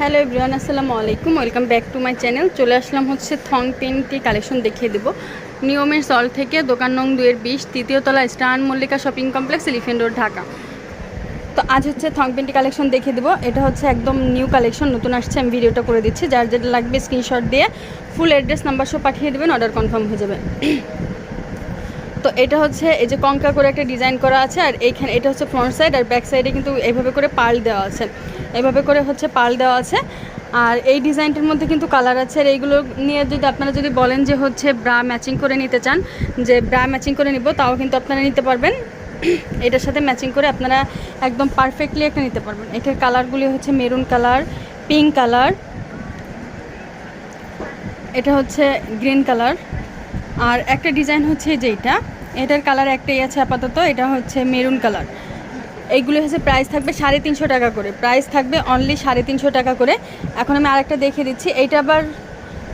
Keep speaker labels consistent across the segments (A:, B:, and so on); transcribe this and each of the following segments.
A: Hello everyone, আসসালামু আলাইকুম। Welcome back to my channel চলে আসলাম হচ্ছে থং পেন্টি কালেকশন দেখিয়ে দেবো। নিয়মের সল থেকে দোকান নং দুয়ের বিশ, তৃতীয় তলা স্টান Mallika shopping complex Elephant Road Dhaka. তো আজ হচ্ছে থং পেন্টি কালেকশন দেখিয়ে দেবো। এটা হচ্ছে একদম নিউ কালেকশন নতুন আসছে। আমি ভিডিওটা করে দিচ্ছি। যার যেটা লাগবে স্ক্রিনশট দিয়ে ফুল অ্যাড্রেস নাম্বার সব পাঠিয়ে দেবেন অর্ডার কনফার্ম হয়ে যাবে। তো এটা হচ্ছে এই যে কঙ্কা করে একটা ডিজাইন করা আছে, আর এইখানে এটা হচ্ছে ফ্রন্ট সাইড আর ব্যাক সাইডে কিন্তু এইভাবে করে পাল দেওয়া আছে। এইভাবে করে হচ্ছে পাল দেওয়া আছে। আর এই ডিজাইনটার মধ্যে কিন্তু কালার আছে। আর এইগুলো নিয়ে যদি আপনারা যদি বলেন যে হচ্ছে ব্রা ম্যাচিং করে নিতে চান, যে ব্রা ম্যাচিং করে নিব, তাও কিন্তু আপনারা নিতে পারবেন। এটার সাথে ম্যাচিং করে আপনারা একদম পারফেক্টলি একটা নিতে পারবেন। এটার কালারগুলি হচ্ছে মেরুন কালার, পিঙ্ক কালার, এটা হচ্ছে গ্রিন কালার। আর একটা ডিজাইন হচ্ছে যেইটা এটার কালার একটাই আছে আপাতত, এটা হচ্ছে মেরুন কালার। এইগুলো হচ্ছে প্রাইস থাকবে সাড়ে তিনশো টাকা করে। প্রাইস থাকবে অনলি সাড়ে তিনশো টাকা করে। এখন আমি আরেকটা দেখিয়ে দিচ্ছি। এইটা আবার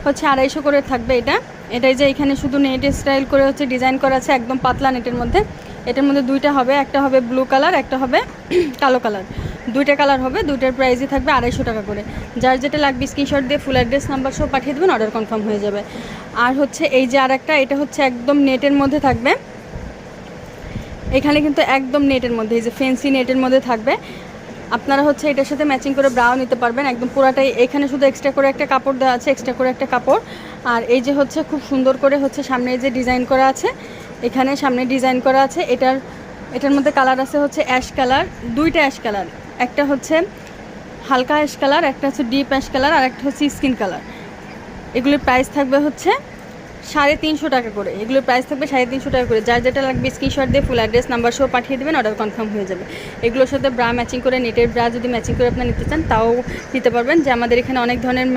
A: হচ্ছে আড়াইশো করে থাকবে এটা। এটাই যে এখানে শুধু নেট স্টাইল করে হচ্ছে ডিজাইন করা আছে, একদম পাতলা নেটের মধ্যে। এটার মধ্যে দুইটা হবে। একটা হবে ব্লু কালার একটা হবে কালো কালার দুইটা কালার হবে, দুইটার প্রাইসই থাকবে আড়াইশো টাকা করে। যার যেটা লাগবে স্ক্রিনশট দিয়ে ফুল অ্যাড্রেস নাম্বার সব পাঠিয়ে দেবেন অর্ডার কনফার্ম হয়ে যাবে। আর হচ্ছে এই যে আর একটা এটা হচ্ছে একদম নেটের মধ্যে থাকবে। এখানে কিন্তু একদম নেটের মধ্যে, এই যে ফেন্সি নেটের মধ্যে থাকবে। আপনারা হচ্ছে এটার সাথে ম্যাচিং করে ব্রাও নিতে পারবেন, একদম পুরাটাই। এখানে শুধু এক্সট্রা করে একটা কাপড় দেওয়া আছে এক্সট্রা করে একটা কাপড়। আর এই যে হচ্ছে খুব সুন্দর করে হচ্ছে সামনে যে ডিজাইন করা আছে, এখানে সামনে ডিজাইন করা আছে, এটার এটার মধ্যে কালার আছে হচ্ছে অ্যাশ কালার দুইটা অ্যাশ কালার একটা হচ্ছে হালকা অ্যাশ কালার একটা হচ্ছে ডিপ অ্যাশ কালার আর একটা হচ্ছে স্কিন কালার এগুলির প্রাইস থাকবে হচ্ছে সাড়ে তিনশো টাকা করে। এগুলোর প্রাইস থাকবে সাড়ে তিনশো টাকা করে। যার যেটা লাগবে স্ক্রিনশট দিয়ে ফুল অ্যাড্রেস নাম্বার সহ পাঠিয়ে দেবেন অর্ডার কনফার্ম হয়ে যাবে। এগুলোর সাথে ব্রা ম্যাচিং করে নেটের ব্রা যদি ম্যাচিং করে আপনার নিতে চান, তাও নিতে পারবেন। যে আমাদের এখানে অনেক ধরনের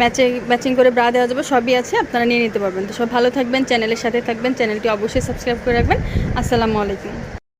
A: ম্যাচে ম্যাচিং করে ব্রা দেওয়া যাবে, সবই আছে, আপনারা নিয়ে নিতে পারবেন। তো সব ভালো থাকবেন চ্যানেলের সাথে থাকবেন। চ্যানেলটি অবশ্যই সাবস্ক্রাইব করে রাখবেন। আসসালামু আলাইকুম।